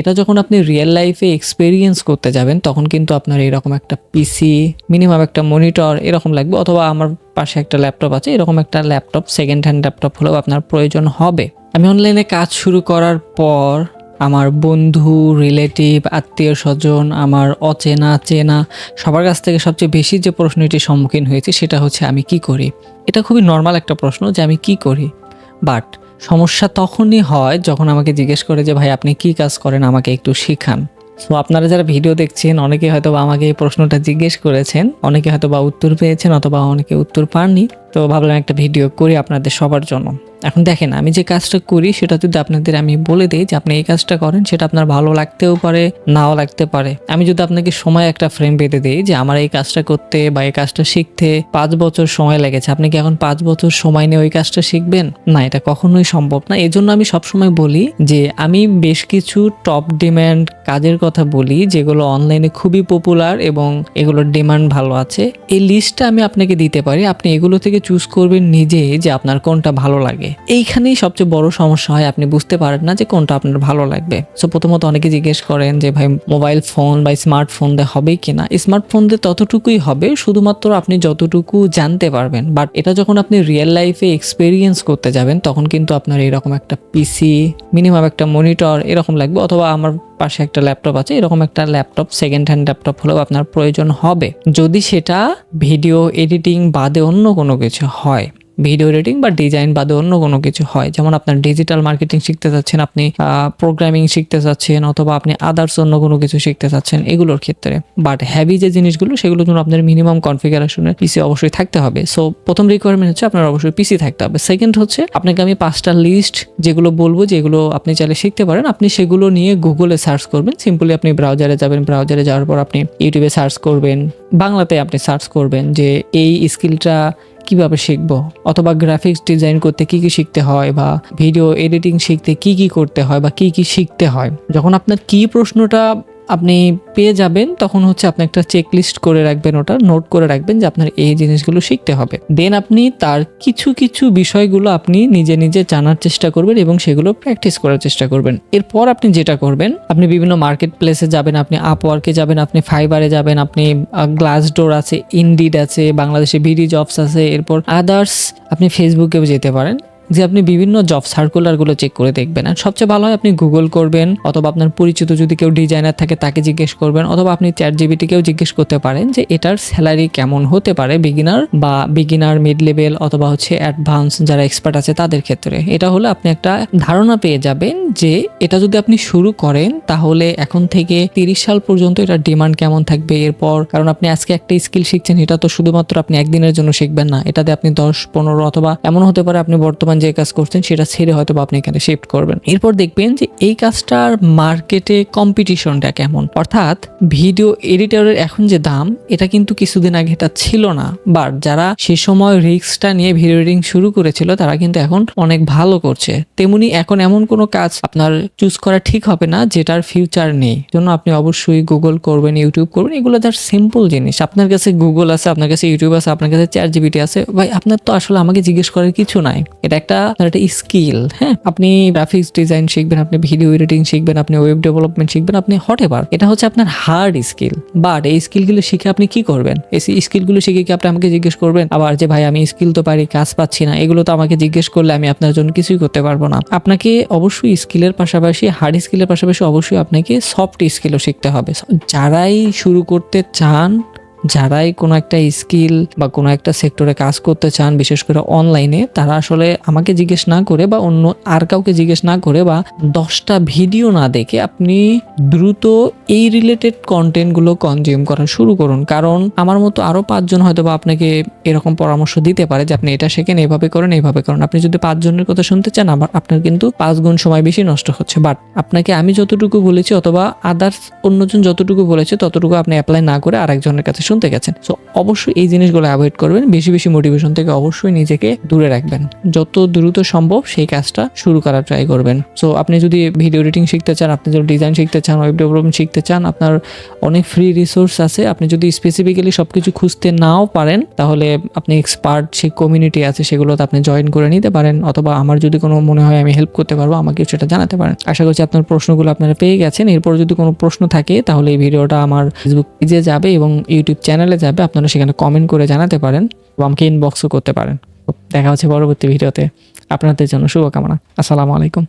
এটা যখন আপনি রিয়েল লাইফে এক্সপেরিয়েন্স করতে যাবেন, তখন কিন্তু আপনার এরকম একটা পিসি মিনিমাম একটা মনিটর এরকম লাগবে, অথবা আমার পাশে একটা ল্যাপটপ আছে, এরকম একটা ল্যাপটপ সেকেন্ড হ্যান্ড ল্যাপটপ হলেও আপনার প্রয়োজন হবে। আমি অনলাইনে কাজ শুরু করার পর, আমার বন্ধু রিলেটিভ আত্মীয় স্বজন, আমার অচেনা, চেনা, সবার কাছ থেকে সবচেয়ে বেশি যে প্রশ্নটির সম্মুখীন হয়েছে, সেটা হচ্ছে আমি কি করি? এটা খুবই নর্মাল একটা প্রশ্ন যে আমি কি করি? বাট সমস্যা তখনই হয় যখন আমাকে জিজ্ঞেস করে যে, ভাই, আপনি কি কাজ করেন? আমাকে একটু শিখান। সো আপনারা যারা ভিডিও দেখছেন, অনেকে হয়তো আমাকে এই প্রশ্নটা জিজ্ঞেস করেছেন, অনেকে হয়তো বা উত্তর পেয়েছেন অথবা অনেকে উত্তর পাননি। তো ভাবলাম একটা ভিডিও করি আপনাদের সবার জন্য। এখন দেখেন, আমি যে কাজটা করি সেটা যদি আপনাদের আমি বলে দিই যে আপনি এই কাজটা করেন, সেটা আপনার ভালো লাগতেও পারে, নাও লাগতে পারে। আমি যদি আপনাকে সময় একটা ফ্রেম বেঁধে দিই যে আমার এই কাজটা করতে বা এই কাজটা শিখতে পাঁচ বছর সময় লেগেছে, আপনি কি এখন পাঁচ বছর সময় নিয়ে ওই কাজটা শিখবেন? না, এটা কখনোই সম্ভব না। এই জন্য আমি সবসময় বলি যে আমি বেশ কিছু টপ ডিম্যান্ড কাজের কথা বলি যেগুলো অনলাইনে খুবই পপুলার এবং এগুলোর ডিমান্ড ভালো আছে। এই লিস্টটা আমি আপনাকে দিতে পারি। আপনি এগুলো থেকে চুজ করবেন নিজে যে আপনার কোনটা ভালো লাগে। এইখানেই সবচেয়ে বড় সমস্যা হয়, আপনি বুঝতে পারেন না যে কোনটা আপনার ভালো লাগবে। সো প্রথমত অনেকে জিজ্ঞেস করেন যে, ভাই মোবাইল ফোন বা স্মার্টফোন দিয়ে হবে কিনা স্মার্টফোন দিয়ে ততটুকুই হবে, শুধুমাত্র আপনি যতটুকু জানতে পারবেন। বাট এটা যখন আপনি রিয়েল লাইফে এক্সপেরিয়েন্স করতে যাবেন, তখন কিন্তু আপনার এরকম একটা পিসি মিনিমাম একটা মনিটর এরকম লাগবে। অথবা আমার পাশে একটা ল্যাপটপ আছে, এরকম একটা ল্যাপটপ সেকেন্ড হ্যান্ড ল্যাপটপ হলেও আপনার প্রয়োজন হবে। যদি সেটা ভিডিও এডিটিং বাদে অন্য কোনো কিছু হয় ভিডিও এডিটিং বা ডিজাইন বাদে অন্য কোনো কিছু হয়। যেমন আপনার ডিজিটাল মার্কেটিং শিখতে চাচ্ছেন আপনি প্রোগ্রামিং শিখতে চাচ্ছেন অথবা আপনি আদার্স অন্য কোনো কিছু শিখতে চাচ্ছেন এগুলোর ক্ষেত্রে। বাট হ্যাভি যে জিনিসগুলো, সেগুলোর জন্য আপনার মিনিমাম কনফিগারেশনের পিসি অবশ্যই থাকতে হবে। সো প্রথম রিকোয়ারমেন্ট হচ্ছে আপনার অবশ্যই পিসি থাকতে হবে। সেকেন্ড হচ্ছে, আপনাকে আমি পাঁচটা লিস্ট যেগুলো বলব, যেগুলো আপনি চাইলে শিখতে পারেন। আপনি সেগুলো নিয়ে গুগলে সার্চ করবেন। সিম্পলি আপনি ব্রাউজারে যাবেন। ব্রাউজারে যাওয়ার পর আপনি ইউটিউবে সার্চ করবেন। বাংলাতে আপনি সার্চ করবেন যে এই স্কিলটা কীভাবে শিখব? অথবা গ্রাফিক্স ডিজাইন করতে কি কি শিখতে হয় বা ভিডিও এডিটিং শিখতে কি কি করতে হয় বা কি কি শিখতে হয়? যখন আপনার কি প্রশ্নটা আপনি পেয়ে যাবেন, তখন হচ্ছে আপনি একটা চেক লিস্ট করে রাখবেন ওটা নোট করে রাখবেন যে আপনার এই জিনিসগুলো শিখতে হবে। দেন আপনি তার কিছু কিছু বিষয়গুলো আপনি নিজে নিজে জানার চেষ্টা করবেন এবং সেগুলো প্র্যাকটিস করার চেষ্টা করবেন। এরপর আপনি যেটা করবেন, আপনি বিভিন্ন মার্কেট প্লেসে যাবেন, আপনি আপওয়ার্কে যাবেন, আপনি ফাইবারে যাবেন, আপনি গ্লাস ডোর আছে ইনডিড আছে, বাংলাদেশে বিডি জবস আছে, এরপর আদার্স আপনি ফেসবুকেও যেতে পারেন। যে আপনি বিভিন্ন জব সার্কুলারগুলো চেক করে দেখবেন। আর সবচেয়ে ভালো হয় আপনি গুগল করবেন, অথবা আপনার পরিচিত যদি কেউ ডিজাইনার থাকে তাকে জিজ্ঞেস করবেন, অথবা আপনি চ্যাট জিবিটিকেও জিজ্ঞেস করতে পারেন যে এটার স্যালারি কেমন হতে পারে বিগিনার বা বিগিনার মিড লেভেল অথবা হচ্ছে অ্যাডভান্স যারা এক্সপার্ট আছে তাদের ক্ষেত্রে। এটা হলে আপনি একটা ধারণা পেয়ে যাবেন যে এটা যদি আপনি শুরু করেন তাহলে এখন থেকে তিরিশ সাল পর্যন্ত এটার ডিমান্ড কেমন থাকবে এরপর। কারণ আপনি আজকে একটা স্কিল শিখছেন, এটা তো শুধুমাত্র আপনি একদিনের জন্য শিখবেন না। এটাতে আপনি দশ, পনেরো অথবা এমন হতে পারে আপনি বর্তমান যে কাজ করছেন, সেটা ছেড়ে হয়তো আপনি এখানে শিফট করবেন। এরপর দেখবেন যে এই কাজটার মার্কেটে কম্পিটিশনটা কেমন? অর্থাৎ ভিডিও এডিটরের এখন যে দাম, এটা কিন্তু কিছুদিন আগে এটা ছিল না। বাট যারা সে সময় রিস্কটা নিয়ে ভিডিও এডিটিং শুরু করেছিল, তারা কিন্তু এখন অনেক ভালো করছে। তেমনি এখন এমন কোনো কাজ আপনার চুজ করা ঠিক হবে না, যেটার ফিউচার নেই। জন্য আপনি অবশ্যই গুগল করবেন ইউটিউব করবেন। এগুলো যার সিম্পল জিনিস। আপনার কাছে গুগল আছে, আপনার কাছে ইউটিউব আছে, আপনার কাছে চ্যাট জিবিটি আছে। ভাই, আপনার তো আসলে আমাকে জিজ্ঞেস করার কিছু নাই। এটা আপনার একটা স্কিল হ্যাঁ? আপনি গ্রাফিক্স ডিজাইন শিখবেন, আপনি ভিডিও এডিটিং শিখবেন, আপনি ওয়েব ডেভেলপমেন্ট শিখবেন, আপনি হট এভার এটা হচ্ছে আপনার হার্ড স্কিল বাট এই স্কিলগুলো শিখে আপনি কি করবেন? এই স্কিলগুলো শিখে কি আপনি আমাকে জিজ্ঞেস করবেন? আবার যে, ভাই, আমি স্কিল তো পারি, কাজ পাচ্ছি না। এগুলো তো আমাকে জিজ্ঞেস করলে আমি আপনার জন্য কিছুই করতে পারব না। আপনাকে অবশ্যই স্কিলের পাশাপাশি হার্ড স্কিলের পাশাপাশি অবশ্যই আপনাকে সফট স্কিলও শিখতে হবে। যারাই শুরু করতে চান যারাই কোনো একটা স্কিল বা কোনো একটা সেক্টরে কাজ করতে চান, বিশেষ করে অনলাইনে, তারা আসলে আমাকে জিজ্ঞেস না করে বা অন্য আর কাউকে জিজ্ঞেস না করে বা দশটা ভিডিও না দেখে আপনি দ্রুত এই রিলেটেড কন্টেন্টগুলো কনজিউম করা শুরু করুন। কারণ আমার মতো আরও পাঁচজন হয়তো বা আপনাকে এরকম পরামর্শ দিতে পারে যে, আপনি এটা শেখেন এইভাবে করেন এইভাবে করেন। আপনি যদি পাঁচজনের কথা শুনতে চান আবার আপনার কিন্তু পাঁচ গুণ সময় বেশি নষ্ট হচ্ছে। বাট আপনাকে আমি যতটুকু বলেছি অথবা আদার্স অন্যজন যতটুকু বলেছে, ততটুকু আপনি অ্যাপ্লাই না করে আরেকজনের কাছে শুনতে গেছেন সো অবশ্যই এই জিনিসগুলো অ্যাভয়েড করবেন। বেশি বেশি মোটিভেশন থেকে অবশ্যই নিজেকে দূরে রাখবেন। যত দ্রুত সম্ভব সেই কাজটা শুরু করার ট্রাই করবেন। সো আপনি যদি ভিডিও এডিটিং শিখতে চান, আপনি যদি ডিজাইন শিখতে চান ওয়েব ডেভেলপমেন্ট শিখতে চান, আপনার অনেক ফ্রি রিসোর্স আছে। আপনি যদি স্পেসিফিক্যালি সব কিছু খুঁজতে নাও পারেন, তাহলে আপনি এক্সপার্ট যে কমিউনিটি আছে, সেগুলোতে আপনি জয়েন করে নিতে পারেন। অথবা আমার যদি কোনো মনে হয় আমি হেল্প করতে পারব আমাকে সেটা জানাতে পারেন। আশা করছি আপনার প্রশ্নগুলো আপনারা পেয়ে গেছেন। এরপর যদি কোনো প্রশ্ন থাকে, তাহলে এই ভিডিওটা আমার ফেসবুক পেজে যাবে এবং ইউটিউব চ্যানেলে যাবে, আপনারা সেখানে কমেন্ট করে জানাতে পারেন বা আমাকে ইনবক্সও করতে পারেন। দেখা হচ্ছে পরবর্তী ভিডিওতে আপনাদের জন্য শুভকামনা। আসসালামু আলাইকুম।